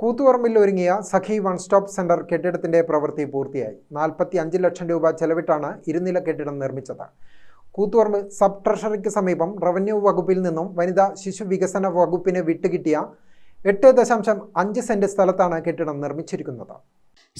കൂത്തുപറമ്പിൽ ഒരുങ്ങിയ Sakhi one stop centre കെട്ടിടത്തിന്റെ പ്രവൃത്തി പൂർത്തിയായി. നാൽപ്പത്തി അഞ്ച് ലക്ഷം രൂപ ചെലവിട്ടാണ് ഇരുനില കെട്ടിടം നിർമ്മിച്ചത്. കൂത്തുപറമ്പ് സബ് ട്രഷറിക്ക് സമീപം റവന്യൂ വകുപ്പിൽ നിന്നും വനിതാ ശിശു വികസന വകുപ്പിന് വിട്ടുകിട്ടിയ എട്ട് ദശാംശം അഞ്ച് സെന്റ് സ്ഥലത്താണ് കെട്ടിടം നിർമ്മിച്ചിരിക്കുന്നത്.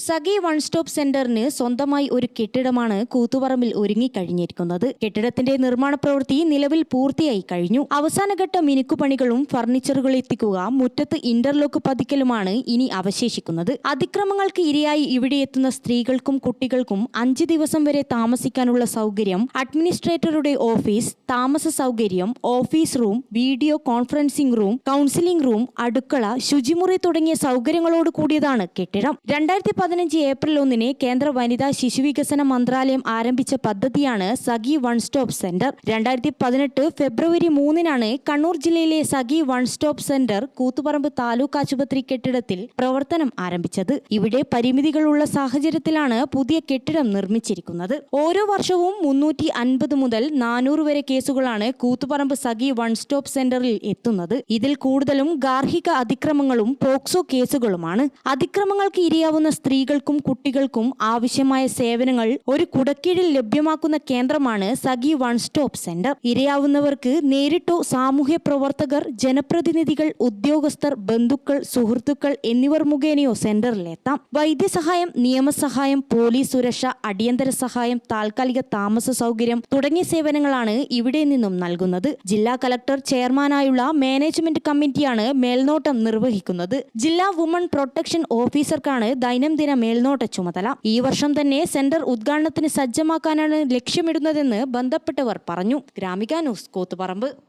സഖി വൺ സ്റ്റോപ്പ് സെന്ററിന് സ്വന്തമായി ഒരു കെട്ടിടമാണ് കൂത്തുപറമ്പിൽ ഒരുങ്ങിക്കഴിഞ്ഞിരിക്കുന്നത്. കെട്ടിടത്തിന്റെ നിർമ്മാണ പ്രവൃത്തി നിലവിൽ പൂർത്തിയായി കഴിഞ്ഞു. അവസാനഘട്ട മിനുക്കുപണികളും ഫർണിച്ചറുകൾ എത്തിക്കുക മുറ്റത്ത് ഇന്റർലോക്ക് പതിക്കലുമാണ് ഇനി അവശേഷിക്കുന്നത്. അതിക്രമങ്ങൾക്ക് ഇരയായി ഇവിടെ എത്തുന്ന സ്ത്രീകൾക്കും കുട്ടികൾക്കും അഞ്ച് ദിവസം വരെ താമസിക്കാനുള്ള സൗകര്യം അഡ്മിനിസ്ട്രേറ്ററുടെ ഓഫീസ് താമസ സൗകര്യം office room video conferencing room counselling room അടുക്കള ശുചിമുറി തുടങ്ങിയ സൗകര്യങ്ങളോട് കൂടിയതാണ് കെട്ടിടം. രണ്ടായിരത്തി പതിനഞ്ച് ഏപ്രിൽ ഒന്നിന് കേന്ദ്ര വനിതാ ശിശുവികസന മന്ത്രാലയം ആരംഭിച്ച പദ്ധതിയാണ് സഖി വൺ സ്റ്റോപ്പ് സെന്റർ. രണ്ടായിരത്തി പതിനെട്ട് ഫെബ്രുവരി മൂന്നിനാണ് കണ്ണൂർ ജില്ലയിലെ Sakhi one stop centre Koothuparamba taluk ആശുപത്രി കെട്ടിടത്തിൽ പ്രവർത്തനം ആരംഭിച്ചത്. ഇവിടെ പരിമിതികളുള്ള സാഹചര്യത്തിലാണ് പുതിയ കെട്ടിടം നിർമ്മിച്ചിരിക്കുന്നത്. ഓരോ വർഷവും മുന്നൂറ്റി അൻപത് മുതൽ നാനൂറ് വരെ കേസുകളാണ് കൂത്തുപറമ്പ് സഖി വൺ സ്റ്റോപ്പ് സെന്ററിൽ എത്തുന്നത്. ഇതിൽ കൂടുതലും ഗാർഹിക അതിക്രമങ്ങളും പോക്സോ കേസുകളുമാണ്. അതിക്രമങ്ങൾക്ക് ഇരയാവുന്ന സ്ത്രീകൾക്കും കുട്ടികൾക്കും ആവശ്യമായ സേവനങ്ങൾ ഒരു കുടക്കീഴിൽ ലഭ്യമാക്കുന്ന കേന്ദ്രമാണ് സഖി വൺ സ്റ്റോപ്പ് സെന്റർ. ഇരയാവുന്നവർക്ക് നേരിട്ടോ സാമൂഹ്യ പ്രവർത്തകർ ജനപ്രതിനിധികൾ ഉദ്യോഗസ്ഥർ ബന്ധുക്കൾ സുഹൃത്തുക്കൾ എന്നിവർ മുഖേനയോ സെന്ററിലെത്താം. വൈദ്യസഹായം നിയമസഹായം പോലീസ് സുരക്ഷ അടിയന്തര സഹായം താൽക്കാലിക താമസ സൗകര്യം തുടങ്ങിയ സേവനങ്ങളാണ് ഇവിടെ നിന്നും നൽകുന്നത്. ജില്ലാ കലക്ടർ ചെയർമാനായുള്ള മാനേജ്മെന്റ് കമ്മിറ്റിയാണ് മേൽനോട്ടം നിർവഹിക്കുന്നത്. ജില്ലാ വുമൺ പ്രൊട്ടക്ഷൻ ഓഫീസർക്കാണ് ദൈനംദിന മേൽനോട്ട ചുമതല. ഈ വർഷം തന്നെ സെന്റർ ഉദ്ഘാടനത്തിന് സജ്ജമാക്കാനാണ് ലക്ഷ്യമിടുന്നതെന്ന് ബന്ധപ്പെട്ടവർ പറഞ്ഞു. ഗ്രാമിക ന്യൂസ് കൂത്തുപറമ്പ്.